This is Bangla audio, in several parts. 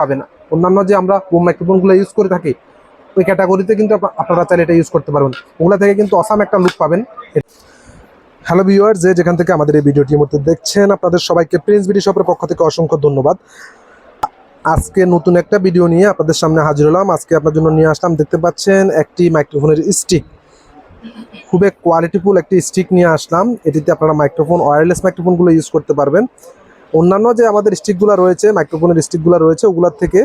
পাবে না। অন্যান্য যে আমরা মাইক্রোফোনগুলো ইউজ করে থাকি, ওই ক্যাটাগরিতে কিন্তু আপনারা চাইলে এটা ইউজ করতে পারবেন। ওগুলা থেকে কিন্তু অসাম একটা লুক পাবেন। হ্যালো ভিউয়ার যে যেখান থেকে আমাদের এই ভিডিওটির মধ্যে দেখছেন, আপনাদের সবাইকে প্রিন্স বিডি শপের পক্ষ থেকে অসংখ্য ধন্যবাদ। আজকে নতুন একটা ভিডিও নিয়ে আপনাদের সামনে হাজির হলাম। আজকে আপনার জন্য নিয়ে আসলাম, দেখতে পাচ্ছেন, একটি মাইক্রোফোনের স্টিক খুবই কোয়ালিটিফুল একটি স্টিক নিয়ে আসলাম। এটিতে আপনারা মাইক্রোফোন ওয়্যারলেস মাইক্রোফোনগুলো ইউজ করতে পারবেন। অন্যান্য যে আমাদের স্টিকগুলো রয়েছে মাইক্রোফোনের স্টিকগুলো রয়েছে, ওগুলোর থেকে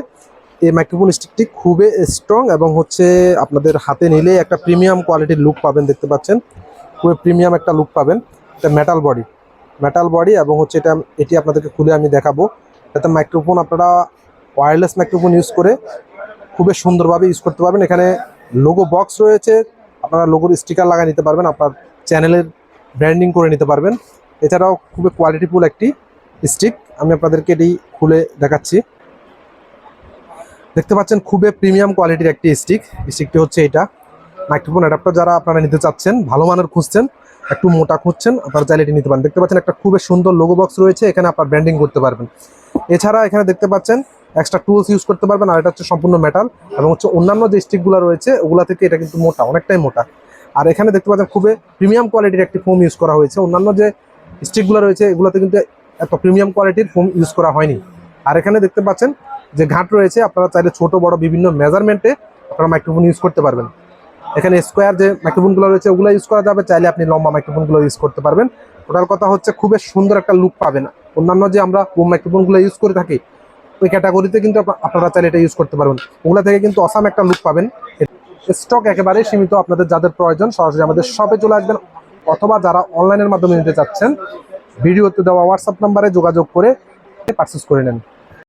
এই মাইক্রোফোন স্টিকটি খুবই স্ট্রং এবং হচ্ছে আপনাদের হাতে নিলে একটা প্রিমিয়াম কোয়ালিটির লুক পাবেন, দেখতে পাচ্ছেন? খুবই প্রিমিয়াম একটা লুক পাবেন। এটা মেটাল বডি মেটাল বডি এবং হচ্ছে এটা, এটি আপনাদেরকে খুলে আমি দেখাবো। যাতে মাইক্রোফোন আপনারা ওয়্যারলেস মাইক্রোফোন ইউজ করে খুবই সুন্দরভাবে ইউজ করতে পারবেন। এখানে লোগো বক্স রয়েছে, আপনারা লোগোর স্টিকার লাগিয়ে নিতে পারবেন, আপনার চ্যানেলের ব্র্যান্ডিং করে নিতে পারবেন। এছাড়াও খুবই কোয়ালিটিফুল একটি স্টিক আমি আপনাদেরকে এটি খুলে দেখাচ্ছি। দেখতে পাচ্ছেন খুবই প্রিমিয়াম কোয়ালিটির একটি স্টিক স্টিকটি হচ্ছে এটা। মাইক্রোফোন অ্যাডাপ্টার যারা আপনারা নিতে চাচ্ছেন, ভালো মানের খুঁজছেন, একটু মোটা খুঁজছেন, আপনারা চাইলে এটি নিতে পারেন। দেখতে পাচ্ছেন একটা খুবই সুন্দর লোগো বক্স রয়েছে, এখানে আপনার ব্র্যান্ডিং করতে পারবেন। এছাড়া এখানে দেখতে পাচ্ছেন এক্সট্রা টুলস ইউজ করতে পারবেন, আর এটা হচ্ছে সম্পূর্ণ মেটাল এবং হচ্ছে অন্যান্য যে স্টিকগুলো রয়েছে, ওগুলা থেকে এটা কিন্তু মোটা, অনেকটাই মোটা। আর এখানে দেখতে পাচ্ছেন খুবই প্রিমিয়াম কোয়ালিটির একটি ফোম ইউজ করা হয়েছে। অন্যান্য যে স্টিকগুলো রয়েছে, এগুলোতে কিন্তু এত প্রিমিয়াম কোয়ালিটির ফোম ইউজ করা হয়নি। আর এখানে দেখতে পাচ্ছেন যে ঘাট রয়েছে, আপনারা চাইলে ছোট, বড় বিভিন্ন মেজারমেন্টে আপনারা মাইক্রোফোন ইউজ করতে পারবেন। এখানে স্কোয়ার যে মাইক্রোফোনগুলো রয়েছে, ওগুলো ইউজ করা যাবে, চাইলে আপনি লম্বা মাইক্রোফোনগুলো ইউজ করতে পারবেন। ওটার কথা হচ্ছে খুবই সুন্দর একটা লুক পাবেন। অন্যান্য যে আমরা বোম মাইক্রোফোনগুলো ইউজ করে থাকি, ওই ক্যাটাগরিতে কিন্তু আপনারা চাইলে এটা ইউজ করতে পারবেন। ওগুলো থেকে কিন্তু অসাম একটা লুক পাবেন। স্টক একেবারে সীমিত, আপনাদের যাদের প্রয়োজন সরাসরি আমাদের শপে চলে আসবেন, অথবা যারা অনলাইনের মাধ্যমে নিতে চাচ্ছেন ভিডিওতে দেওয়া হোয়াটসঅ্যাপ নাম্বারে যোগাযোগ করে পারচেস করে নেন।